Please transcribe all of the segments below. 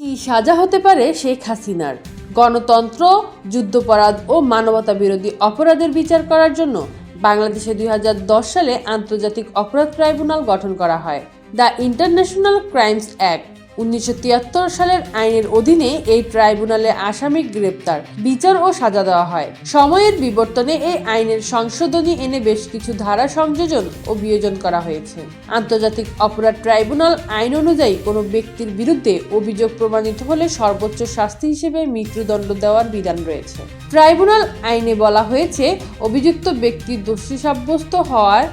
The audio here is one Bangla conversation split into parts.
কি সাজা হতে পারে শেখ হাসিনার? গণতন্ত্র, যুদ্ধপরাধ ও মানবতা বিরোধী অপরাধের বিচার করার জন্য বাংলাদেশে দুই হাজার দশ সালে আন্তর্জাতিক অপরাধ ট্রাইব্যুনাল গঠন করা হয়। দ্য ইন্টারন্যাশনাল ক্রাইমস অ্যাক্ট উনিশশো তিয়াত্তর সালের আইনের অধীনে এই ট্রাইব্যুনালে আসামি গ্রেপ্তার, বিচার ও সাজা দেওয়া হয়। সময়ের বিবর্তনে এই আইনের সংশোধনী এনে বেশ কিছু ধারা সংযোজন ও বিয়োজন করা হয়েছে। আন্তর্জাতিক অপরাধ ট্রাইব্যুনাল আইন অনুযায়ী কোনো ব্যক্তির বিরুদ্ধে অভিযোগ প্রমাণিত হলে সর্বোচ্চ শাস্তি হিসেবে মৃত্যুদণ্ড দেওয়ার বিধান রয়েছে। ট্রাইব্যুনাল আইনে বলা হয়েছে, অভিযুক্ত ব্যক্তি দোষী সাব্যস্ত হওয়ার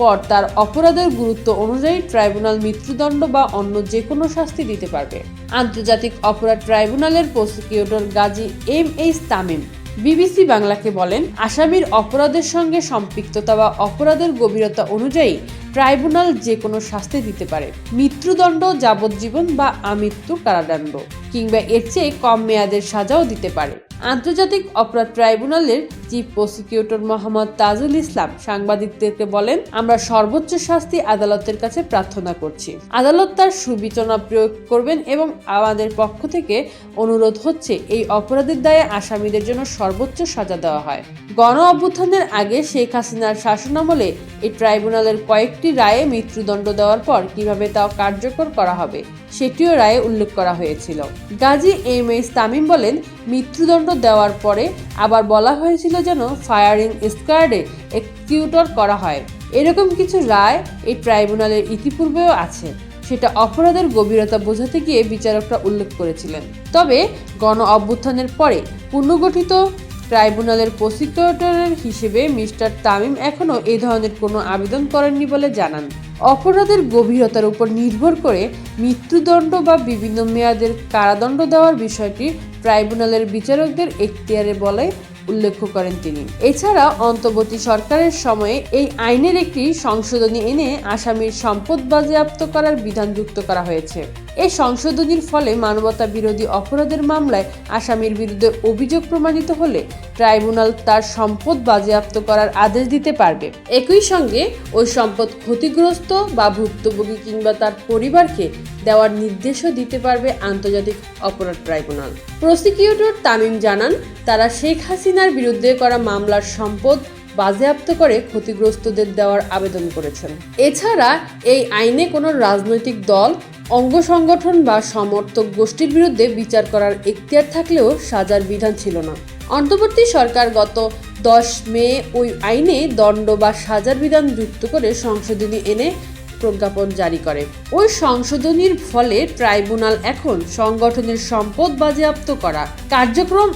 পর তার অপরাধের গুরুত্ব অনুযায়ী ট্রাইব্যুনাল মৃত্যুদণ্ড বা অন্য যে কোনো শাস্তি দিতে পারবে। আন্তর্জাতিক অপরাধ ট্রাইব্যুনালের prosecutor Gazi M H Tamim BBC বাংলাকে বলেন, আসামির অপরাধের সঙ্গে সম্পৃক্ততা বা অপরাধের গভীরতা অনুযায়ী ট্রাইব্যুনাল যে কোনো শাস্তি দিতে পারে। মৃত্যুদণ্ড, যাবজ্জীবন বা আমৃত্যু কারাদণ্ড কিংবা এর চেয়ে কম মেয়াদের সাজাও দিতে পারে। আন্তর্জাতিক অপরাধ ট্রাইব্যুনালের চিফ প্রসিকিউটর মোহাম্মদ তাজুল ইসলাম সাংবাদিকদেরকে বলেন, আমরা সর্বোচ্চ শাস্তি আদালতের কাছে প্রার্থনা করছি। আদালত তার সুবিচনা প্রয়োগ করবেন এবং আমাদের পক্ষ থেকে অনুরোধ হচ্ছে, এই অপরাধের দায়ে আসামিদের জন্য সর্বোচ্চ সাজা দেওয়া হয়। গণ অভ্যুত্থানের আগে শেখ হাসিনার শাসনামলে এই ট্রাইব্যুনালের কয়েকটি রায়ে মৃত্যুদণ্ড দেওয়ার পর কীভাবে তা কার্যকর করা হবে, সেটিও রায়ে উল্লেখ করা হয়েছিল। গাজী এম এস তামিম বলেন, মৃত্যুদণ্ড দেওয়ার পরে আবার বলা হয়েছিল যেন ফায়ারিং স্কোয়াডে এক্সিকিউটর করা হয়। এরকম কিছু রায় এই ট্রাইব্যুনালের ইতিপূর্বেও আছে। সেটা অপরাধের গভীরতা বোঝাতে গিয়ে বিচারকরা উল্লেখ করেছিলেন। তবে গণ অভ্যুত্থানের পরে পুনর্গঠিত ট্রাইব্যুনালের প্রসিকিউটরের হিসেবে মিস্টার তামিম এখনও এই ধরনের কোনো আবেদন করেননি বলে জানান। অপরাধের গভীরতার উপর নির্ভর করে মৃত্যুদণ্ড বা বিভিন্ন মেয়াদের কারাদণ্ড দেওয়ার বিষয়টি ট্রাইব্যুনালের বিচারকদের এখতিয়ারে বলে উল্লেখ করেন তিনি। এছাড়া অন্তর্বর্তী সরকারের সময়ে এই আইনের একটি সংশোধনী এনে আসামির সম্পদ বাজেয়াপ্ত করার বিধান যুক্ত করা হয়েছে। এই সংশোধনীর ফলে মানবতা বিরোধী অপরাধের মামলায় আসামির বিরুদ্ধে অভিযোগ প্রমাণিত হলে ট্রাইব্যুনাল তার সম্পদ বাজেয়াপ্ত করার আদেশ দিতে পারবে। একই সঙ্গে ওই সম্পদ ক্ষতিগ্রস্ত বা ভুক্তভোগী কিংবা তার পরিবারকে দেওয়ার নির্দেশও দিতে পারবে আন্তর্জাতিক অপরাধ ট্রাইব্যুনাল। প্রসিকিউটর তামিম জানান, তারা শেখ হাসিনার বিরুদ্ধে করা মামলার সম্পদ বাজেয়াপ্ত করে ক্ষতিগ্রস্তদের দেওয়ার আবেদন করেছেন। এছাড়া এই আইনে কোনো রাজনৈতিক দল, অঙ্গ সংগঠন বা সমর্থক গোষ্ঠীর বিরুদ্ধে বিচার করার এখতিয়ার থাকলেও সাজার বিধান ছিল না। অন্তর্বর্তী সরকার গত দশ মে ওই আইনে দণ্ড বা সাজার বিধান যুক্ত করে সংশোধনী এনে প্রজ্ঞাপন জারি করে। ওই সংশোধনীর ফলে ট্রাইব্যুনাল এখন সংগঠনের সম্পদ বাজেয়াপ্ত করা কার্যক্রম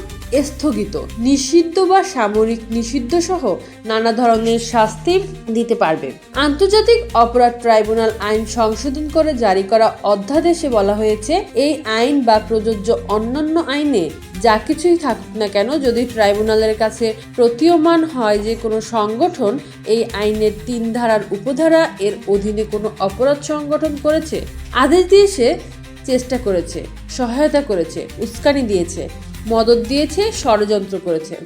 স্থগিত। নিষিদ্ধ বা সামরিক নিষিদ্ধ সহ নানা ধরনের শাস্তি দিতে পারবে। আন্তর্জাতিক অপরাধ ট্রাইব্যুনাল আইন সংশোধন করে জারি করা অধ্যাদেশে বলা হয়েছে, এই আইন বা প্রযোজ্য অন্যান্য আইনে যা কিছুই থাকুক না কেন, যদি ট্রাইব্যুনালের কাছে প্রতীয়মান হয় যে কোনো সংগঠন, এই আইনের তিন ধারার উপধারা এর অধীনে কোনো অপরাধ সংগঠন করেছে, আদেশ দিয়ে সে চেষ্টা করেছে, সহায়তা করেছে, উস্কানি দিয়েছে। মদত দিয়েছে, ষড়যন্ত্র করেছে,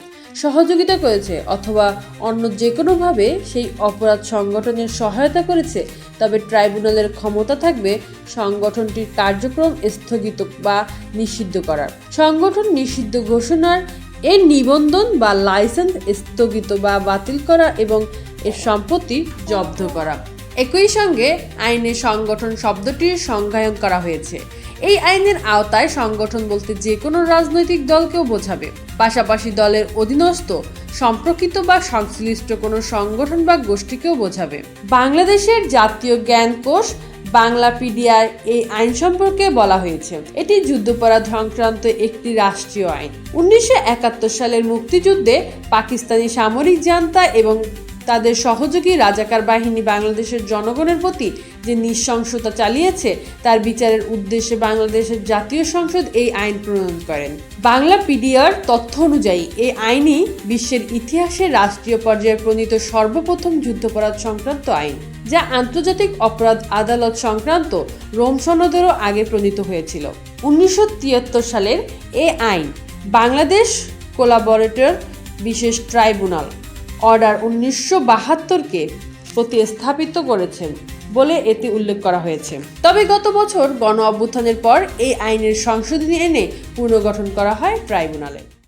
সহযোগিতা করেছে অথবা অন্য যে কোনোভাবে সেই অপরাধ সংগঠনের সহায়তা করেছে, তবে ট্রাইব্যুনালের ক্ষমতা থাকবে সংগঠনটির কার্যক্রম স্থগিত বা নিষিদ্ধ করার। সংগঠন নিষিদ্ধ ঘোষণার এর নিবন্ধন বা লাইসেন্স স্থগিত বা বাতিল করা এবং এর সম্পত্তি জব্দ করা। একই সঙ্গে আইনে সংগঠন শব্দটির সংজ্ঞায়ন করা হয়েছে। এই আইনের আওতায় সংগঠন বলতে যে কোনো রাজনৈতিক দলকেও বোঝাবে। পাশাপাশি দলের অধীনস্থ, সম্পর্কিত বা সংশ্লিষ্ট কোনো সংগঠন বা গোষ্ঠীকেও বোঝাবে। বাংলাদেশের জাতীয় জ্ঞান কোষ, বাংলা পিডিআর এই আইন সম্পর্কে বলা হয়েছে। এটি যুদ্ধপরাধ সংক্রান্ত একটি রাষ্ট্রীয় আইন। উনিশশো একাত্তর সালের মুক্তিযুদ্ধে পাকিস্তানি সামরিক জান্তা এবং তাদের সহযোগী রাজাকার বাহিনী বাংলাদেশের জনগণের প্রতি যে নৃশংসতা চালিয়েছে, তার বিচারের উদ্দেশ্যে বাংলাদেশের জাতীয় সংসদ এই আইন প্রণয়ন করেন। বাংলা পিডিআর তথ্য অনুযায়ী, এই আইনই বিশ্বের ইতিহাসে রাষ্ট্রীয় পর্যায়ে প্রণীত সর্বপ্রথম যুদ্ধাপরাধ সংক্রান্ত আইন, যা আন্তর্জাতিক অপরাধ আদালত সংক্রান্ত রোম সনদেরও আগে প্রণীত হয়েছিল। উনিশশো তিয়াত্তর সালের এ আইন বাংলাদেশ কোলাবরেটর বিশেষ ট্রাইব্যুনাল অর্ডার উনিশশো বাহাত্তরকে প্রতিস্থাপিত করেছেন বলে এতে উল্লেখ করা হয়েছে। তবে গত বছর গণ অভ্যুত্থানের পর এই আইনের সংশোধনী এনে পুনর্গঠন করা হয় ট্রাইব্যুনালে।